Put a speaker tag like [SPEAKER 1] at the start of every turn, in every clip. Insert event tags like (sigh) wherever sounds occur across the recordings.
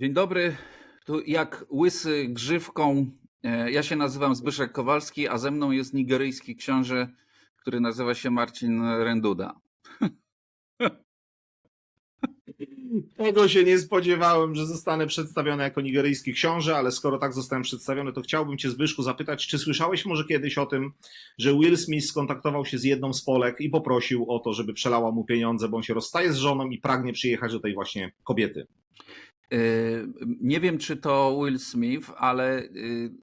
[SPEAKER 1] Dzień dobry. Tu jak łysy grzywką. e, Ja się nazywam Zbyszek Kowalski, a ze mną jest nigeryjski książę, który nazywa się Marcin Renduda. (laughs)
[SPEAKER 2] Tego się nie spodziewałem, że zostanę przedstawiony jako nigeryjski książę, ale skoro tak zostałem przedstawiony, to chciałbym Cię, Zbyszku, zapytać, czy słyszałeś może kiedyś o tym, że Will Smith skontaktował się z jedną z Polek i poprosił o to, żeby przelała mu pieniądze, bo on się rozstaje z żoną i pragnie przyjechać do tej właśnie kobiety.
[SPEAKER 1] E, Nie wiem, czy to Will Smith, ale e,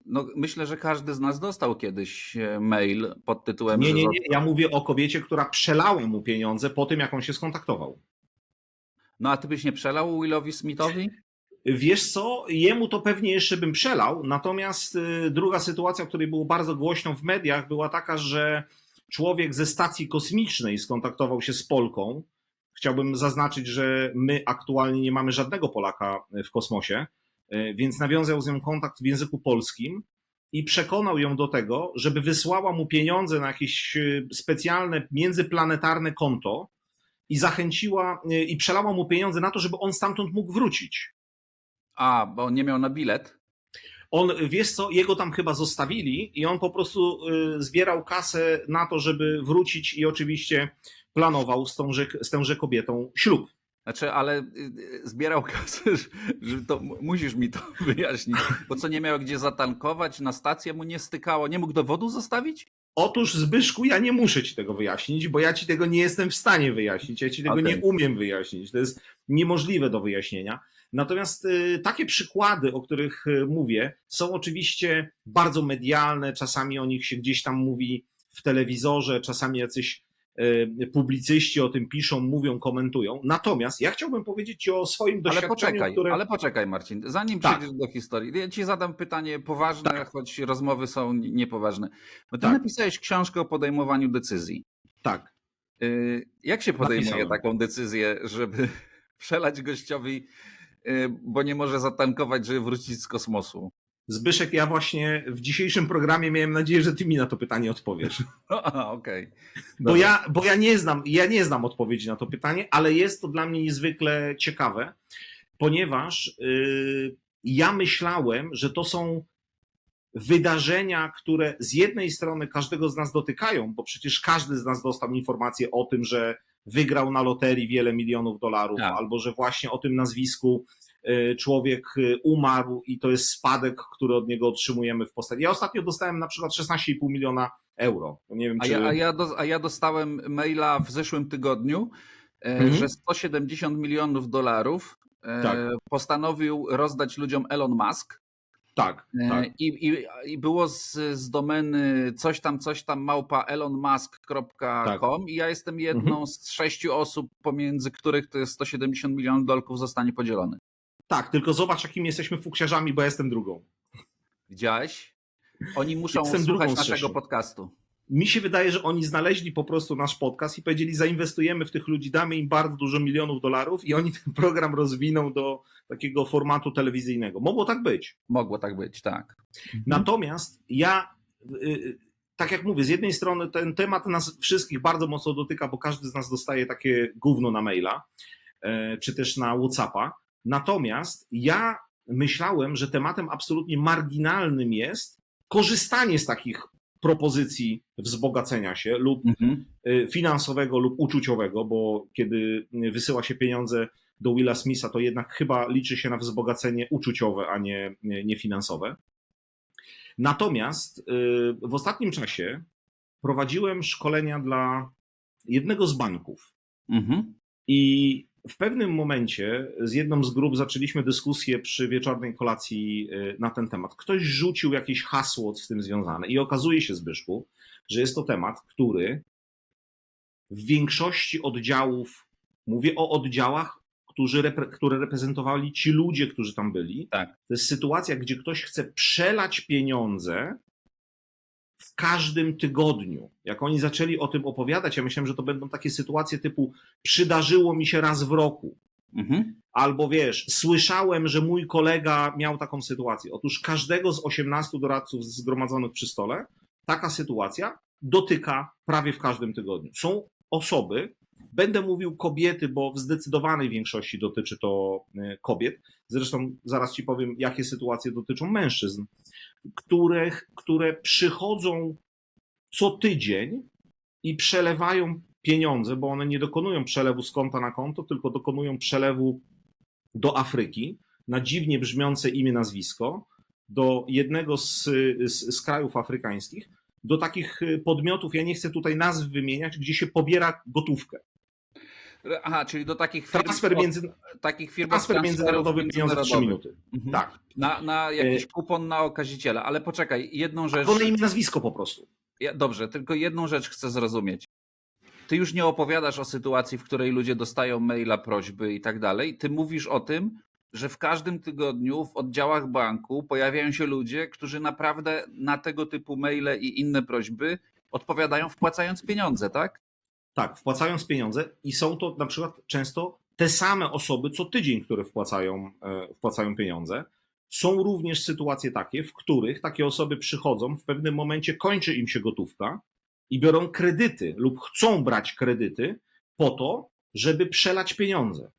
[SPEAKER 1] no, myślę, że każdy z nas dostał kiedyś e, mail pod tytułem.
[SPEAKER 2] Nie, nie, nie, ja mówię o kobiecie, która przelała mu pieniądze po tym, jak on się skontaktował.
[SPEAKER 1] No a ty byś nie przelał Willowi Smithowi?
[SPEAKER 2] Wiesz co, jemu to pewnie jeszcze bym przelał, natomiast y, druga sytuacja, której było bardzo głośno w mediach, była taka, że człowiek ze stacji kosmicznej skontaktował się z Polką. Chciałbym zaznaczyć, że my aktualnie nie mamy żadnego Polaka w kosmosie, y, więc nawiązał z nią kontakt w języku polskim i przekonał ją do tego, żeby wysłała mu pieniądze na jakieś y, specjalne międzyplanetarne konto i zachęciła i przelała mu pieniądze na to, żeby on stamtąd mógł wrócić.
[SPEAKER 1] A, bo on nie miał na bilet.
[SPEAKER 2] On, wiesz co, jego tam chyba zostawili i on po prostu zbierał kasę na to, żeby wrócić i oczywiście planował z, tąże, z tęże kobietą ślub.
[SPEAKER 1] Znaczy, ale y, y, zbierał kasę, (laughs) że- to musisz mi to (laughs) wyjaśnić. Bo co nie miał gdzie zatankować, na stację mu nie stykało, nie mógł dowodu zostawić?
[SPEAKER 2] Otóż Zbyszku, ja nie muszę ci tego wyjaśnić, bo ja ci tego nie jestem w stanie wyjaśnić, ja ci tego nie umiem wyjaśnić. To jest niemożliwe do wyjaśnienia. Natomiast y, takie przykłady, o których mówię, są oczywiście bardzo medialne, czasami o nich się gdzieś tam mówi w telewizorze, czasami jacyś publicyści o tym piszą, mówią, komentują. Natomiast ja chciałbym powiedzieć ci o swoim
[SPEAKER 1] Ale
[SPEAKER 2] doświadczeniu,
[SPEAKER 1] poczekaj,
[SPEAKER 2] które...
[SPEAKER 1] ale poczekaj, Marcin. Zanim
[SPEAKER 2] Tak.
[SPEAKER 1] przejdziesz do historii, ja ci zadam pytanie poważne, choć rozmowy są niepoważne. Bo ty
[SPEAKER 2] Tak.
[SPEAKER 1] napisałeś książkę o podejmowaniu decyzji.
[SPEAKER 2] Tak.
[SPEAKER 1] Y, Jak się podejmuje
[SPEAKER 2] Napisałem.
[SPEAKER 1] taką decyzję, żeby (laughs) przelać gościowi, y, bo nie może zatankować, żeby wrócić z kosmosu?
[SPEAKER 2] Zbyszek, ja właśnie w dzisiejszym programie miałem nadzieję, że ty mi na to pytanie odpowiesz. (laughs)
[SPEAKER 1] Okej.
[SPEAKER 2] Bo
[SPEAKER 1] Dobra.
[SPEAKER 2] ja, bo ja nie znam, ja nie znam odpowiedzi na to pytanie, ale jest to dla mnie niezwykle ciekawe, ponieważ yy, ja myślałem, że to są wydarzenia, które z jednej strony każdego z nas dotykają, bo przecież każdy z nas dostał informację o tym, że wygrał na loterii wiele milionów dolarów,
[SPEAKER 1] Tak.
[SPEAKER 2] albo że właśnie o tym nazwisku człowiek yy, umarł i to jest spadek, który od niego otrzymujemy w postaci. Ja ostatnio dostałem na przykład 16,5 miliona euro. Nie wiem,
[SPEAKER 1] A
[SPEAKER 2] czy...
[SPEAKER 1] ja, a, ja do, a ja dostałem maila w zeszłym tygodniu, e,
[SPEAKER 2] Mhm.
[SPEAKER 1] że 170 milionów dolarów e,
[SPEAKER 2] Tak.
[SPEAKER 1] postanowił rozdać ludziom Elon Musk.
[SPEAKER 2] Tak,
[SPEAKER 1] E,
[SPEAKER 2] tak.
[SPEAKER 1] I, i, I było z, z domeny coś tam, coś tam małpa elonmusk.com i ja jestem jedną
[SPEAKER 2] Mhm.
[SPEAKER 1] z sześciu osób, pomiędzy których to jest 170 milionów dolków zostanie podzielony.
[SPEAKER 2] Tak, tylko zobacz, jakimi jesteśmy fuksiarzami, bo ja jestem drugą.
[SPEAKER 1] Widziałeś? Oni muszą
[SPEAKER 2] Jestem
[SPEAKER 1] słuchać naszego
[SPEAKER 2] sześciu.
[SPEAKER 1] podcastu.
[SPEAKER 2] Mi się wydaje, że oni znaleźli po prostu nasz podcast i powiedzieli, zainwestujemy w tych ludzi, damy im bardzo dużo milionów dolarów i oni ten program rozwiną do takiego formatu telewizyjnego. Mogło tak być.
[SPEAKER 1] Mogło tak być, tak.
[SPEAKER 2] Natomiast ja, y, y, tak jak mówię, z jednej strony ten temat nas wszystkich bardzo mocno dotyka, bo każdy z nas dostaje takie gówno na maila, e, czy też na Whatsappa. Natomiast ja myślałem, że tematem absolutnie marginalnym jest korzystanie z takich propozycji wzbogacenia się lub
[SPEAKER 1] Mhm.
[SPEAKER 2] y, finansowego lub uczuciowego, bo kiedy wysyła się pieniądze do Willa Smitha, to jednak chyba liczy się na wzbogacenie uczuciowe, a nie, nie finansowe. Natomiast y, w ostatnim czasie prowadziłem szkolenia dla jednego z banków
[SPEAKER 1] Mhm.
[SPEAKER 2] i w pewnym momencie z jedną z grup zaczęliśmy dyskusję przy wieczornej kolacji y, na ten temat. Ktoś rzucił jakieś hasło z tym związane i okazuje się, Zbyszku, że jest to temat, który w większości oddziałów, mówię o oddziałach, którzy które reprezentowali ci ludzie, którzy tam byli.
[SPEAKER 1] Tak.
[SPEAKER 2] To jest sytuacja, gdzie ktoś chce przelać pieniądze w każdym tygodniu. Jak oni zaczęli o tym opowiadać, ja myślałem, że to będą takie sytuacje typu przydarzyło mi się raz w roku.
[SPEAKER 1] Mhm.
[SPEAKER 2] Albo wiesz, słyszałem, że mój kolega miał taką sytuację. Otóż każdego z 18 doradców zgromadzonych przy stole taka sytuacja dotyka prawie w każdym tygodniu. Są osoby, Będę mówił kobiety, bo w zdecydowanej większości dotyczy to e, kobiet. Zresztą zaraz ci powiem, jakie sytuacje dotyczą mężczyzn, których, które przychodzą co tydzień i przelewają pieniądze, bo one nie dokonują przelewu z konta na konto, tylko dokonują przelewu do Afryki na dziwnie brzmiące imię, nazwisko, do jednego z, z, z krajów afrykańskich, do takich podmiotów, ja nie chcę tutaj nazw wymieniać, gdzie się pobiera gotówkę.
[SPEAKER 1] Aha, czyli do takich firm,
[SPEAKER 2] Transfer, między,
[SPEAKER 1] takich firm
[SPEAKER 2] transfer międzynarodowy pieniądze w 3 minuty.
[SPEAKER 1] Mhm.
[SPEAKER 2] Tak.
[SPEAKER 1] Na, na jakiś
[SPEAKER 2] Y-
[SPEAKER 1] kupon na okaziciela. Ale poczekaj, jedną rzecz.
[SPEAKER 2] Na imię, nazwisko po prostu.
[SPEAKER 1] Ja, dobrze, tylko jedną rzecz chcę zrozumieć. Ty już nie opowiadasz o sytuacji, w której ludzie dostają maila, prośby i tak dalej. Ty mówisz o tym, że w każdym tygodniu w oddziałach banku pojawiają się ludzie, którzy naprawdę na tego typu maile i inne prośby odpowiadają wpłacając pieniądze, tak?
[SPEAKER 2] Tak, wpłacając pieniądze i są to na przykład często te same osoby co tydzień, które wpłacają, e, wpłacają pieniądze. Są również sytuacje takie, w których takie osoby przychodzą, w pewnym momencie kończy im się gotówka i biorą kredyty lub chcą brać kredyty po to, żeby przelać pieniądze.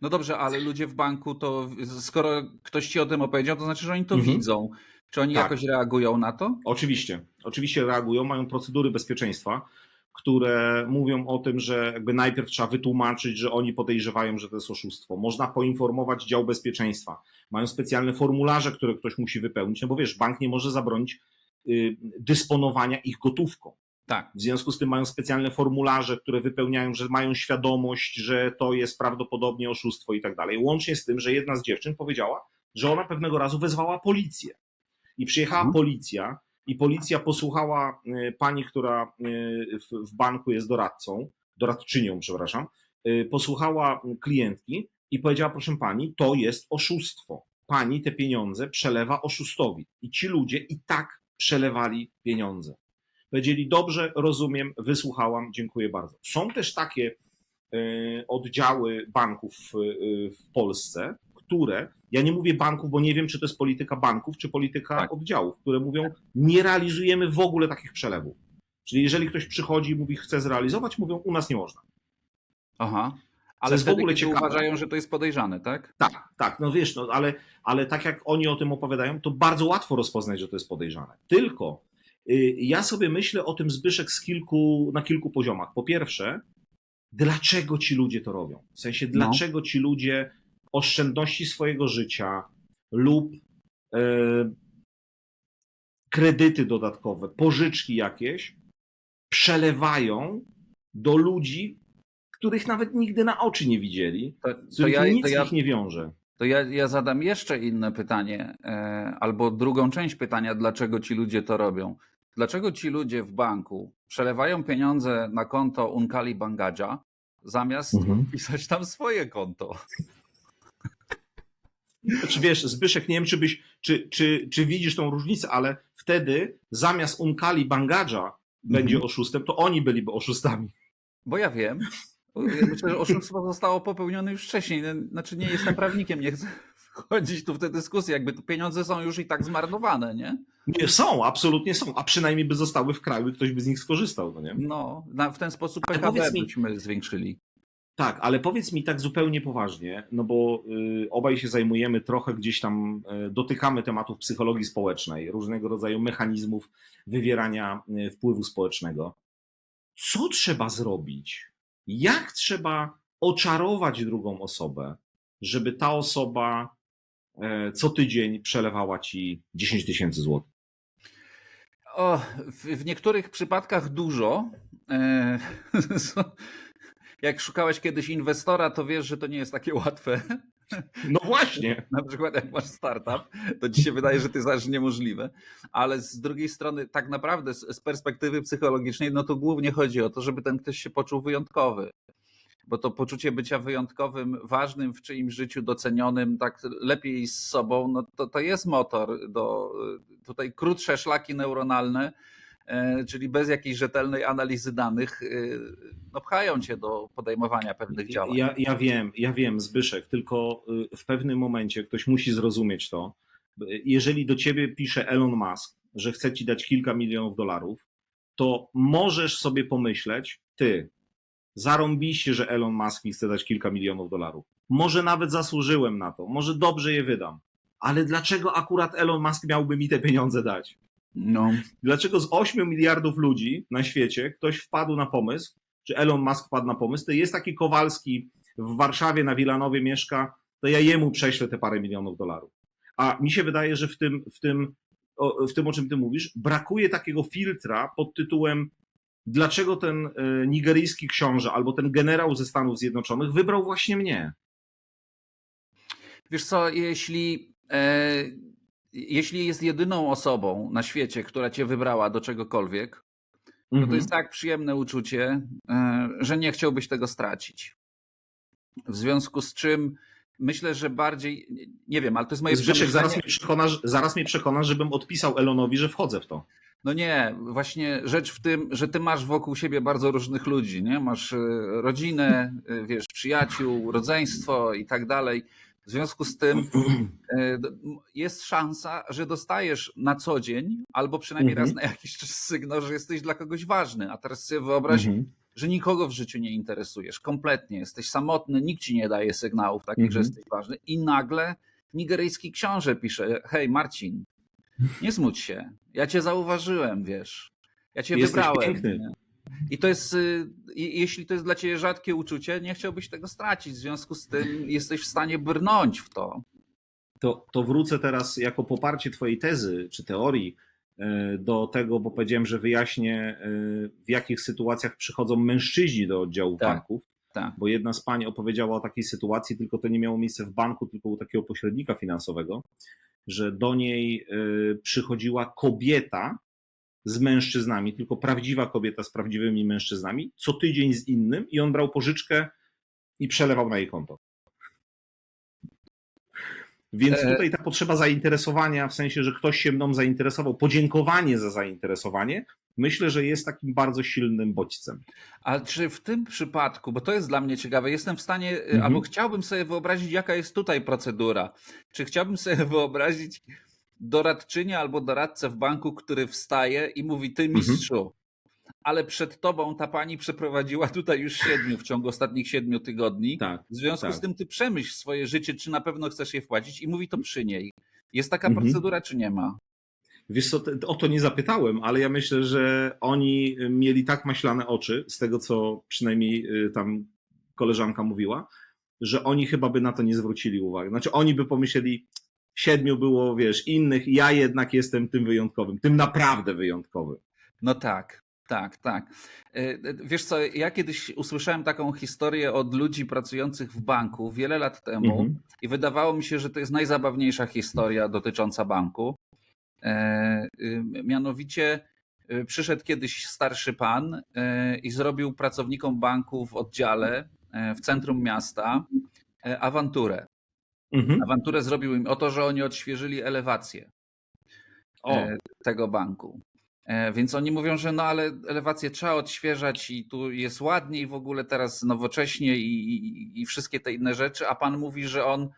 [SPEAKER 1] No dobrze, ale ludzie w banku to, skoro ktoś ci o tym opowiedział, to znaczy, że oni to
[SPEAKER 2] Mhm.
[SPEAKER 1] widzą. Czy oni
[SPEAKER 2] Tak.
[SPEAKER 1] jakoś reagują na to?
[SPEAKER 2] Oczywiście, oczywiście reagują, mają procedury bezpieczeństwa, które mówią o tym, że jakby najpierw trzeba wytłumaczyć, że oni podejrzewają, że to jest oszustwo. Można poinformować dział bezpieczeństwa. Mają specjalne formularze, które ktoś musi wypełnić, no bo wiesz, bank nie może zabronić y, dysponowania ich gotówką.
[SPEAKER 1] Tak.
[SPEAKER 2] W związku z tym mają specjalne formularze, które wypełniają, że mają świadomość, że to jest prawdopodobnie oszustwo i tak dalej. Łącznie z tym, że jedna z dziewczyn powiedziała, że ona pewnego razu wezwała policję. I przyjechała
[SPEAKER 1] Mhm.
[SPEAKER 2] policja, i policja posłuchała y, pani, która y, w, banku jest doradcą, doradczynią, przepraszam, y, posłuchała klientki i powiedziała, proszę pani, to jest oszustwo. Pani te pieniądze przelewa oszustowi. I ci ludzie i tak przelewali pieniądze. Powiedzieli, dobrze, rozumiem, wysłuchałam, dziękuję bardzo. Są też takie oddziały banków w Polsce, które, ja nie mówię banków, bo nie wiem, czy to jest polityka banków, czy polityka
[SPEAKER 1] Tak.
[SPEAKER 2] oddziałów, które mówią, nie realizujemy w ogóle takich przelewów. Czyli jeżeli ktoś przychodzi i mówi, chce zrealizować, mówią, u nas nie można.
[SPEAKER 1] Aha. Ale
[SPEAKER 2] jest w
[SPEAKER 1] wtedy,
[SPEAKER 2] ogóle ciekawe.
[SPEAKER 1] uważają, że to jest podejrzane, tak?
[SPEAKER 2] Tak, tak, no wiesz, no, ale, ale tak jak oni o tym opowiadają, to bardzo łatwo rozpoznać, że to jest podejrzane. Tylko y, ja sobie myślę o tym Zbyszek z kilku, na kilku poziomach. Po pierwsze, dlaczego ci ludzie to robią? W sensie,
[SPEAKER 1] No.
[SPEAKER 2] dlaczego ci ludzie oszczędności swojego życia lub e, kredyty dodatkowe, pożyczki jakieś przelewają do ludzi, których nawet nigdy na oczy nie widzieli,
[SPEAKER 1] To, to ja,
[SPEAKER 2] nic
[SPEAKER 1] to ja,
[SPEAKER 2] ich nie wiąże.
[SPEAKER 1] to ja, ja zadam jeszcze inne pytanie, e, albo drugą część pytania, dlaczego ci ludzie to robią. Dlaczego ci ludzie w banku przelewają pieniądze na konto Unkali Bangadża, zamiast
[SPEAKER 2] Mhm.
[SPEAKER 1] pisać tam swoje konto?
[SPEAKER 2] Znaczy wiesz, Zbyszek, nie wiem, czy, byś, czy, czy, czy widzisz tą różnicę, ale wtedy zamiast Unkali Bangadża będzie
[SPEAKER 1] Mhm.
[SPEAKER 2] oszustem, to oni byliby oszustami.
[SPEAKER 1] Bo ja wiem. Myślę, że oszustwo zostało popełnione już wcześniej. Znaczy nie jestem prawnikiem, nie chcę wchodzić tu w tę dyskusję. Jakby te pieniądze są już i tak zmarnowane, nie?
[SPEAKER 2] Nie, są, absolutnie są, a przynajmniej by zostały w kraju ktoś by z nich skorzystał, no nie?
[SPEAKER 1] No, na, w ten sposób PKB
[SPEAKER 2] mi-
[SPEAKER 1] byśmy zwiększyli.
[SPEAKER 2] Tak, ale powiedz mi tak zupełnie poważnie, no bo y, obaj się zajmujemy trochę gdzieś tam, y, dotykamy tematów psychologii społecznej, różnego rodzaju mechanizmów wywierania y, wpływu społecznego. Co trzeba zrobić? Jak trzeba oczarować drugą osobę, żeby ta osoba e, co tydzień przelewała ci 10 tysięcy złotych?
[SPEAKER 1] O, w, w niektórych przypadkach dużo. (laughs) Jak szukałeś kiedyś inwestora, to wiesz, że to nie jest takie (laughs) łatwe.
[SPEAKER 2] No właśnie.
[SPEAKER 1] Na przykład jak masz startup, to ci się wydaje, że to jest aż niemożliwe, ale z drugiej strony tak naprawdę z, perspektywy psychologicznej, no to głównie chodzi o to, żeby ten ktoś się poczuł wyjątkowy. Bo to poczucie bycia wyjątkowym, ważnym w czyimś życiu, docenionym, tak lepiej z sobą, no to, to jest motor do tutaj krótsze szlaki neuronalne, czyli bez jakiejś rzetelnej analizy danych, e, no pchają cię do podejmowania pewnych działań.
[SPEAKER 2] Ja, ja wiem, ja wiem, Zbyszek, tylko y, w pewnym momencie ktoś musi zrozumieć to. Jeżeli do ciebie pisze Elon Musk, że chce ci dać kilka milionów dolarów, to możesz sobie pomyśleć, ty, zarąbiście, że Elon Musk mi chce dać kilka milionów dolarów. Może nawet zasłużyłem na to, może dobrze je wydam. Ale dlaczego akurat Elon Musk miałby mi te pieniądze dać?
[SPEAKER 1] No.
[SPEAKER 2] Dlaczego z 8 miliardów ludzi na świecie ktoś wpadł na pomysł, czy Elon Musk wpadł na pomysł, to jest taki Kowalski w Warszawie na Wilanowie mieszka, to ja jemu prześlę te parę milionów dolarów. A mi się wydaje, że w tym, w tym, o, w tym o czym ty mówisz, brakuje takiego filtra pod tytułem dlaczego ten e, nigeryjski książę albo ten generał ze Stanów Zjednoczonych wybrał właśnie mnie.
[SPEAKER 1] Wiesz co, jeśli, e, jeśli jest jedyną osobą na świecie, która cię wybrała do czegokolwiek, no to
[SPEAKER 2] Mhm.
[SPEAKER 1] jest tak przyjemne uczucie, e, że nie chciałbyś tego stracić. W związku z czym myślę, że bardziej, nie wiem, ale to jest moje
[SPEAKER 2] Zbyszek, zaraz mnie, przekonasz, zaraz mnie przekonasz, żebym odpisał Elonowi, że wchodzę w to.
[SPEAKER 1] No nie, właśnie rzecz w tym, że ty masz wokół siebie bardzo różnych ludzi, nie? Masz e, rodzinę, e, wiesz, przyjaciół, rodzeństwo i tak dalej. W związku z tym e, jest szansa, że dostajesz na co dzień, albo przynajmniej
[SPEAKER 2] Mhm.
[SPEAKER 1] raz na jakiś czas sygnał, że jesteś dla kogoś ważny. A teraz sobie wyobraź,
[SPEAKER 2] Mhm.
[SPEAKER 1] że nikogo w życiu nie interesujesz, kompletnie. Jesteś samotny, nikt ci nie daje sygnałów takich, że
[SPEAKER 2] Mhm.
[SPEAKER 1] jesteś ważny. I nagle nigeryjski książę pisze: Hej, Marcin, nie smuć się. Ja cię zauważyłem, wiesz. Ja cię
[SPEAKER 2] Jesteś
[SPEAKER 1] wybrałem.
[SPEAKER 2] piękny.
[SPEAKER 1] I to jest, y, jeśli to jest dla ciebie rzadkie uczucie, nie chciałbyś tego stracić. W związku z tym jesteś w stanie brnąć w to.
[SPEAKER 2] to, to wrócę teraz jako poparcie Twojej tezy czy teorii e, do tego, bo powiedziałem, że wyjaśnię, e, w jakich sytuacjach przychodzą mężczyźni do oddziałów
[SPEAKER 1] Tak.
[SPEAKER 2] banków.
[SPEAKER 1] Tak.
[SPEAKER 2] Bo jedna z pań opowiedziała o takiej sytuacji, tylko to nie miało miejsca w banku, tylko u takiego pośrednika finansowego, że do niej przychodziła kobieta z mężczyznami, tylko prawdziwa kobieta z prawdziwymi mężczyznami, co tydzień z innym i on brał pożyczkę i przelewał na jej konto. Więc
[SPEAKER 1] E-
[SPEAKER 2] tutaj ta potrzeba zainteresowania, w sensie, że ktoś się mną zainteresował, podziękowanie za zainteresowanie, myślę, że jest takim bardzo silnym bodźcem.
[SPEAKER 1] A czy w tym przypadku, bo to jest dla mnie ciekawe, jestem w stanie, y,
[SPEAKER 2] Mhm.
[SPEAKER 1] albo chciałbym sobie wyobrazić, jaka jest tutaj procedura. Czy chciałbym sobie (laughs) wyobrazić doradczynię albo doradcę w banku, który wstaje i mówi: Ty, mistrzu, ale przed tobą ta pani przeprowadziła tutaj już siedmiu w ciągu ostatnich siedmiu tygodni.
[SPEAKER 2] Tak.
[SPEAKER 1] W związku
[SPEAKER 2] tak.
[SPEAKER 1] z tym ty przemyśl swoje życie, czy na pewno chcesz je wpłacić i mówi to przy niej. Jest taka
[SPEAKER 2] Mhm.
[SPEAKER 1] procedura, czy nie ma?
[SPEAKER 2] Wiesz co, o to nie zapytałem, ale ja myślę, że oni mieli tak maślane oczy, z tego co przynajmniej y, tam koleżanka mówiła, że oni chyba by na to nie zwrócili uwagi. Znaczy oni by pomyśleli, siedmiu było, wiesz, innych, ja jednak jestem tym wyjątkowym, tym naprawdę wyjątkowym.
[SPEAKER 1] No tak, tak, tak. E, Wiesz co, ja kiedyś usłyszałem taką historię od ludzi pracujących w banku wiele lat temu
[SPEAKER 2] Mhm.
[SPEAKER 1] i wydawało mi się, że to jest najzabawniejsza historia dotycząca banku. E, y, Mianowicie przyszedł kiedyś starszy pan e, i zrobił pracownikom banku w oddziale e, w centrum miasta e, awanturę.
[SPEAKER 2] Mhm.
[SPEAKER 1] Awanturę zrobił im o to, że oni odświeżyli elewację
[SPEAKER 2] O,
[SPEAKER 1] e, tego banku. E, Więc oni mówią, że no ale elewację trzeba odświeżać i tu jest ładniej w ogóle teraz nowocześnie i, i, i wszystkie te inne rzeczy, a pan mówi, że on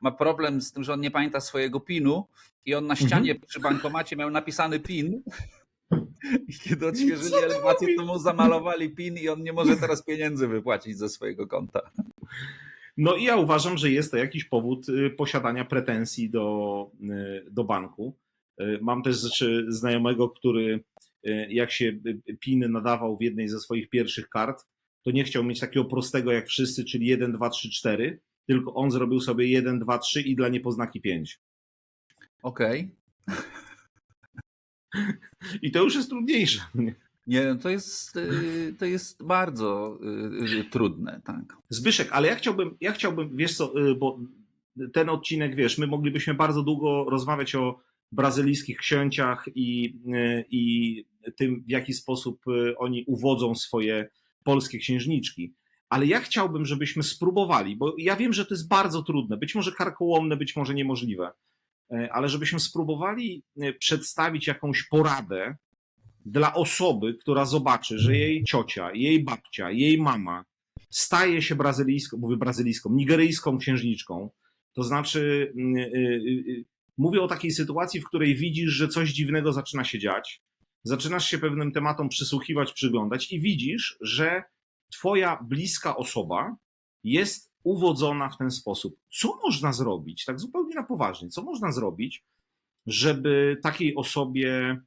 [SPEAKER 1] ma problem z tym, że on nie pamięta swojego PIN-u i on na ścianie przy bankomacie miał napisany PIN (laughs) i kiedy odświeżyli elewację, to mu zamalowali PIN i on nie może teraz pieniędzy wypłacić ze swojego konta.
[SPEAKER 2] No i ja uważam, że jest to jakiś powód y, posiadania pretensji do, y, do banku. Y, Mam też znajomego, który jak się PIN nadawał w jednej ze swoich pierwszych kart, to nie chciał mieć takiego prostego jak wszyscy, czyli 1, 2, 3, 4, tylko on zrobił sobie 1, 2, 3 i dla niepoznaki 5.
[SPEAKER 1] Okej.
[SPEAKER 2] I to już jest trudniejsze.
[SPEAKER 1] Nie, no to jest, y, to jest bardzo y, y, trudne, tak.
[SPEAKER 2] Zbyszek, ale ja chciałbym, ja chciałbym, wiesz co, bo ten odcinek, wiesz, my moglibyśmy bardzo długo rozmawiać o brazylijskich księciach i, i tym, w jaki sposób oni uwodzą swoje polskie księżniczki. Ale ja chciałbym, żebyśmy spróbowali, bo ja wiem, że to jest bardzo trudne, być może karkołomne, być może niemożliwe, ale żebyśmy spróbowali przedstawić jakąś poradę dla osoby, która zobaczy, że jej ciocia, jej babcia, jej mama staje się brazylijską, mówię brazylijską, nigeryjską księżniczką, to znaczy y, y, y, mówię o takiej sytuacji, w której widzisz, że coś dziwnego zaczyna się dziać, zaczynasz się pewnym tematom przysłuchiwać, przyglądać i widzisz, że twoja bliska osoba jest uwodzona w ten sposób. Co można zrobić, tak zupełnie na poważnie, co można zrobić, żeby takiej osobie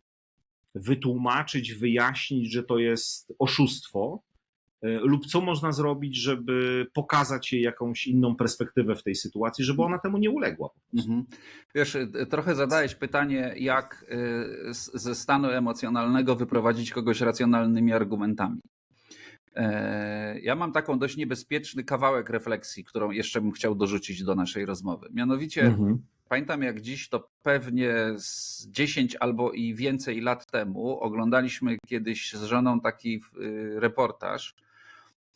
[SPEAKER 2] wytłumaczyć, wyjaśnić, że to jest oszustwo, e, lub co można zrobić, żeby pokazać jej jakąś inną perspektywę w tej sytuacji, żeby ona temu nie uległa.
[SPEAKER 1] Mhm. Wiesz, y, trochę zadałeś pytanie, jak ze stanu emocjonalnego wyprowadzić kogoś racjonalnymi argumentami. E, Ja mam taką dość niebezpieczny kawałek refleksji, którą jeszcze bym chciał dorzucić do naszej rozmowy. Mianowicie,
[SPEAKER 2] Mhm.
[SPEAKER 1] Pamiętam jak dziś, to pewnie z 10 albo i więcej lat temu oglądaliśmy kiedyś z żoną taki y, reportaż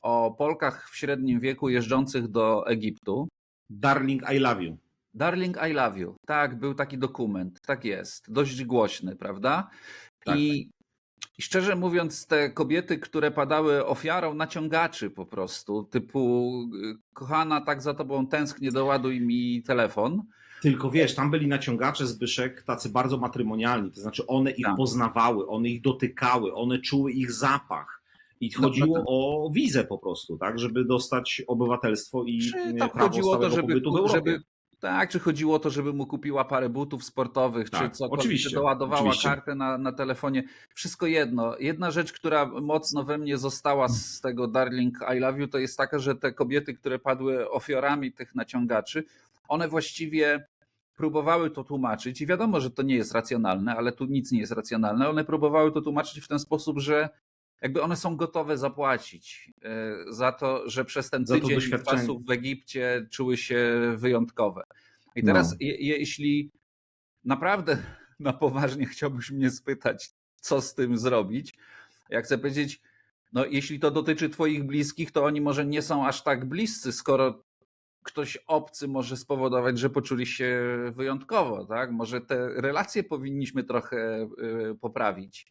[SPEAKER 1] o Polkach w średnim wieku jeżdżących do Egiptu.
[SPEAKER 2] Darling, I love you.
[SPEAKER 1] Darling, I love you. Tak, był taki dokument. Tak jest. Dość głośny, prawda?
[SPEAKER 2] Tak.
[SPEAKER 1] I, I szczerze mówiąc, te kobiety, które padały ofiarą naciągaczy po prostu, typu y, kochana, tak za tobą tęsknię, doładuj mi telefon.
[SPEAKER 2] Tylko wiesz, tam byli naciągacze Zbyszek tacy bardzo matrymonialni, to znaczy one ich
[SPEAKER 1] Tak.
[SPEAKER 2] poznawały, one ich dotykały, one czuły ich zapach. I
[SPEAKER 1] No,
[SPEAKER 2] chodziło
[SPEAKER 1] no
[SPEAKER 2] o wizę po prostu, tak, żeby dostać obywatelstwo i
[SPEAKER 1] Czy tam
[SPEAKER 2] prawo
[SPEAKER 1] chodziło o to, żeby, żeby. Tak, czy chodziło o to, żeby mu kupiła parę butów sportowych, czy
[SPEAKER 2] Tak,
[SPEAKER 1] cokolwiek,
[SPEAKER 2] oczywiście,
[SPEAKER 1] czy doładowała
[SPEAKER 2] oczywiście.
[SPEAKER 1] kartę na, na telefonie. Wszystko jedno. Jedna rzecz, która mocno we mnie została z tego Darling I Love You, to jest taka, że te kobiety, które padły ofiarami tych naciągaczy, one właściwie próbowały to tłumaczyć i wiadomo, że to nie jest racjonalne, ale tu nic nie jest racjonalne. One próbowały to tłumaczyć w ten sposób, że jakby one są gotowe zapłacić e, za to, że przez ten tydzień czasu w Egipcie czuły się wyjątkowe. I teraz,
[SPEAKER 2] No.
[SPEAKER 1] je, je, jeśli naprawdę (laughs) na poważnie chciałbyś mnie spytać, co z tym zrobić, ja chcę powiedzieć, no jeśli to dotyczy Twoich bliskich, to oni może nie są aż tak bliscy, skoro ktoś obcy może spowodować, że poczuli się wyjątkowo, tak? Może te relacje powinniśmy trochę y, poprawić.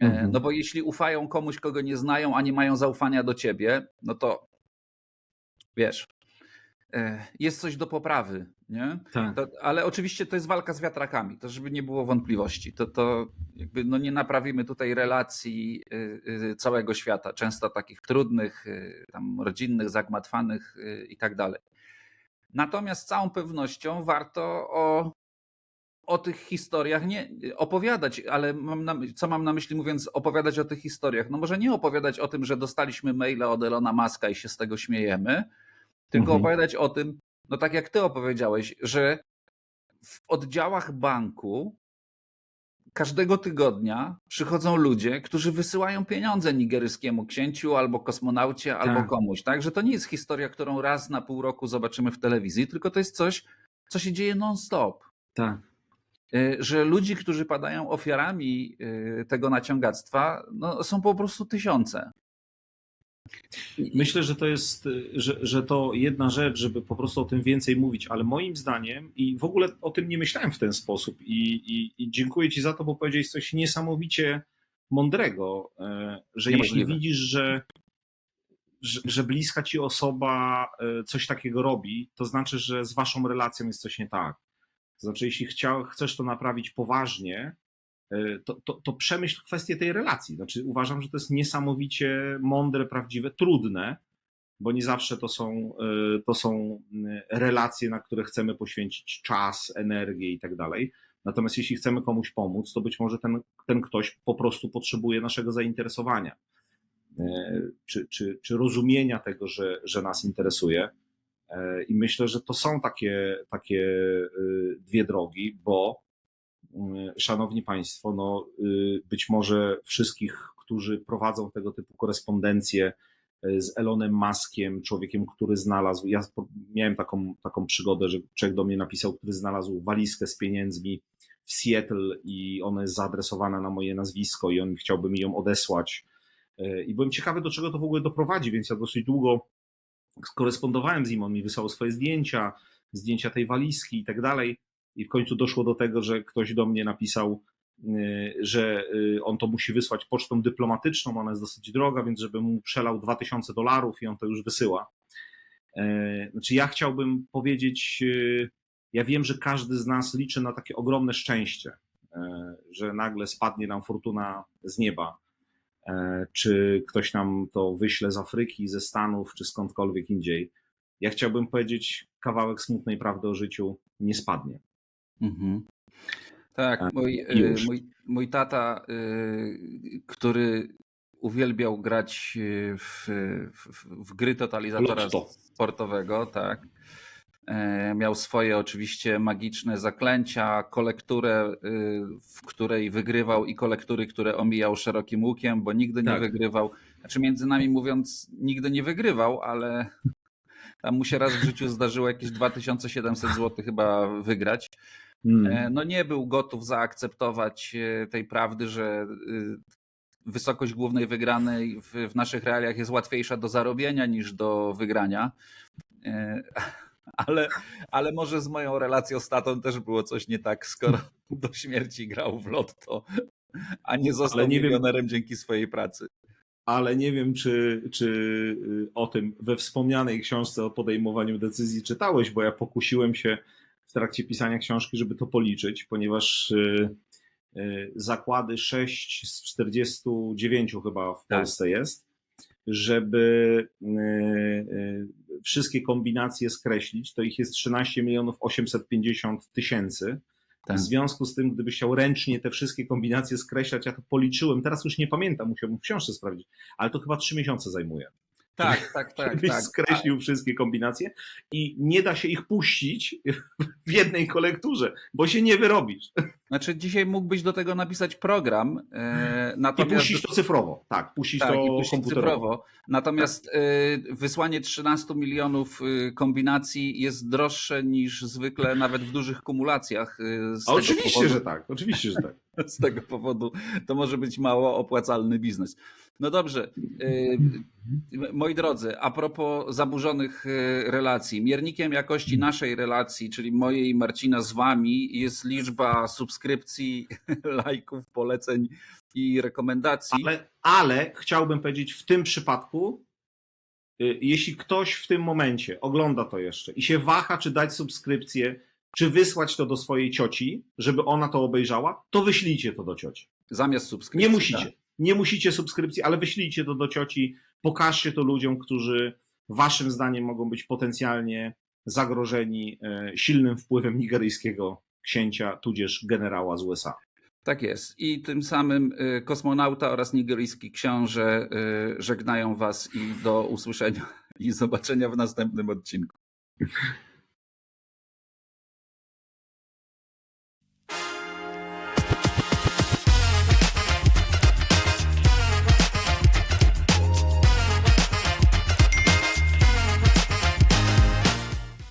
[SPEAKER 1] E,
[SPEAKER 2] Mhm.
[SPEAKER 1] No bo jeśli ufają komuś, kogo nie znają, a nie mają zaufania do ciebie, no to wiesz, jest coś do poprawy, nie?
[SPEAKER 2] Tak.
[SPEAKER 1] To, ale oczywiście to jest walka z wiatrakami, to żeby nie było wątpliwości. To, to jakby no nie naprawimy tutaj relacji y, y, całego świata, często takich trudnych, y, tam rodzinnych, zagmatwanych i tak dalej. Natomiast z całą pewnością warto o, o tych historiach nie opowiadać, ale mam na, co mam na myśli mówiąc opowiadać o tych historiach? No może nie opowiadać o tym, że dostaliśmy maile od Elona Muska i się z tego śmiejemy, tylko
[SPEAKER 2] Mhm.
[SPEAKER 1] opowiadać o tym, no tak jak ty opowiedziałeś, że w oddziałach banku każdego tygodnia przychodzą ludzie, którzy wysyłają pieniądze nigeryjskiemu księciu albo kosmonaucie, albo
[SPEAKER 2] Tak.
[SPEAKER 1] komuś. Tak, że to nie jest historia, którą raz na pół roku zobaczymy w telewizji, tylko to jest coś, co się dzieje non-stop.
[SPEAKER 2] tak.
[SPEAKER 1] Y, Że ludzi, którzy padają ofiarami y, tego naciągactwa, no, są po prostu tysiące.
[SPEAKER 2] Myślę, że to jest, że, że to jedna rzecz, żeby po prostu o tym więcej mówić, ale moim zdaniem, i w ogóle o tym nie myślałem w ten sposób, i, i, i dziękuję Ci za to, bo powiedziałeś coś niesamowicie mądrego, e, że jeśli
[SPEAKER 1] Niemożliwe.
[SPEAKER 2] widzisz, że, że, że bliska Ci osoba e, coś takiego robi, to znaczy, że z Waszą relacją jest coś nie tak. To znaczy, jeśli chciał, chcesz to naprawić poważnie, to, to, to przemyśl kwestię tej relacji. Znaczy, uważam, że to jest niesamowicie mądre, prawdziwe, trudne, bo nie zawsze to są, e, to są mm, relacje, na które chcemy poświęcić czas, energię i tak dalej. Natomiast jeśli chcemy komuś pomóc, to być może ten, ten ktoś po prostu potrzebuje naszego zainteresowania, e, czy, czy, czy rozumienia tego, że, że nas interesuje. E, I myślę, że to są takie, takie dwie drogi, bo szanowni Państwo, no, y, być może wszystkich, którzy prowadzą tego typu korespondencję y, z Elonem Muskiem, człowiekiem, który znalazł, ja miałem taką, taką przygodę, że człowiek do mnie napisał, który znalazł walizkę z pieniędzmi w Seattle i ona jest zaadresowana na moje nazwisko i on chciałby mi ją odesłać. Y, I byłem ciekawy, do czego to w ogóle doprowadzi, więc ja dosyć długo korespondowałem z nim, on mi wysłał swoje zdjęcia, zdjęcia tej walizki i tak dalej. I w końcu doszło do tego, że ktoś do mnie napisał, y, że y, on to musi wysłać pocztą dyplomatyczną, ona jest dosyć droga, więc żeby mu przelał 2000 dolarów i on to już wysyła. E, Znaczy, ja chciałbym powiedzieć, y, ja wiem, że każdy z nas liczy na takie ogromne szczęście, e, że nagle spadnie nam fortuna z nieba. e, czy ktoś nam to wyśle z Afryki, ze Stanów, czy skądkolwiek indziej. Ja chciałbym powiedzieć, kawałek smutnej prawdy o życiu nie spadnie.
[SPEAKER 1] Mhm. Tak, mój, y, mój, mój tata, y, który uwielbiał grać y, w, w, w gry totalizatora
[SPEAKER 2] Lotto.
[SPEAKER 1] sportowego, tak. E, Miał swoje oczywiście magiczne zaklęcia, kolekturę, w której wygrywał i kolektury, które omijał szerokim łukiem, bo nigdy nie
[SPEAKER 2] Tak.
[SPEAKER 1] wygrywał. Znaczy między nami mówiąc, nigdy nie wygrywał, ale tam mu się raz w życiu zdarzyło jakieś 2700 zł chyba wygrać.
[SPEAKER 2] Mm.
[SPEAKER 1] E, no nie był gotów zaakceptować e, tej prawdy, że y, wysokość głównej wygranej w, w naszych realiach jest łatwiejsza do zarobienia niż do wygrania. E, (laughs) Ale, ale może z moją relacją z tatą też było coś nie tak, skoro (laughs) do śmierci grał w lotto, a nie został
[SPEAKER 2] Ale nie wiem-
[SPEAKER 1] milionerem dzięki swojej pracy.
[SPEAKER 2] ale nie wiem, czy, czy y, o tym we wspomnianej książce o podejmowaniu decyzji czytałeś, bo ja pokusiłem się w trakcie pisania książki, żeby to policzyć, ponieważ y, y, zakłady 6 z 49 chyba w
[SPEAKER 1] Tak.
[SPEAKER 2] Polsce jest, żeby y, wszystkie kombinacje skreślić, to ich jest 13 milionów 850 tysięcy.
[SPEAKER 1] Tak.
[SPEAKER 2] W związku z tym, gdybyś chciał ręcznie te wszystkie kombinacje skreślać, ja to policzyłem, teraz już nie pamiętam, musiałbym w książce sprawdzić, ale to chyba trzy miesiące zajmuje. (laughs)
[SPEAKER 1] Tak, tak, tak.
[SPEAKER 2] Żebyś
[SPEAKER 1] tak.
[SPEAKER 2] skreślił wszystkie kombinacje i nie da się ich puścić (laughs) w jednej kolekturze, bo się nie wyrobisz. (laughs)
[SPEAKER 1] Znaczy dzisiaj mógłbyś do tego napisać program, e,
[SPEAKER 2] I
[SPEAKER 1] natomiast
[SPEAKER 2] puścić to cyfrowo. Tak, puścić
[SPEAKER 1] Tak,
[SPEAKER 2] to
[SPEAKER 1] i puścić
[SPEAKER 2] komputerowo.
[SPEAKER 1] cyfrowo. Natomiast y, wysłanie 13 milionów y, kombinacji jest droższe niż zwykle nawet w dużych kumulacjach.
[SPEAKER 2] A
[SPEAKER 1] tego
[SPEAKER 2] oczywiście,
[SPEAKER 1] powodu,
[SPEAKER 2] że tak, oczywiście, że tak.
[SPEAKER 1] Z tego powodu to może być mało opłacalny biznes. No dobrze. y, Moi drodzy, a propos zaburzonych y, relacji, miernikiem jakości naszej relacji, czyli mojej i Marcina z wami, jest liczba subskrypcji, (laughs) lajków, poleceń i rekomendacji.
[SPEAKER 2] Ale, ale chciałbym powiedzieć w tym przypadku, y, jeśli ktoś w tym momencie ogląda to jeszcze i się waha, czy dać subskrypcję, czy wysłać to do swojej cioci, żeby ona to obejrzała, to wyślijcie to do cioci.
[SPEAKER 1] Zamiast subskrypcji.
[SPEAKER 2] Nie musicie.
[SPEAKER 1] tak?
[SPEAKER 2] Nie musicie subskrypcji, ale wyślijcie to do cioci, pokażcie to ludziom, którzy waszym zdaniem mogą być potencjalnie zagrożeni e, silnym wpływem nigeryjskiego księcia, tudzież generała z USA.
[SPEAKER 1] Tak jest. I tym samym y, kosmonauta oraz nigeryjski książę y, żegnają Was i do usłyszenia i zobaczenia w następnym odcinku.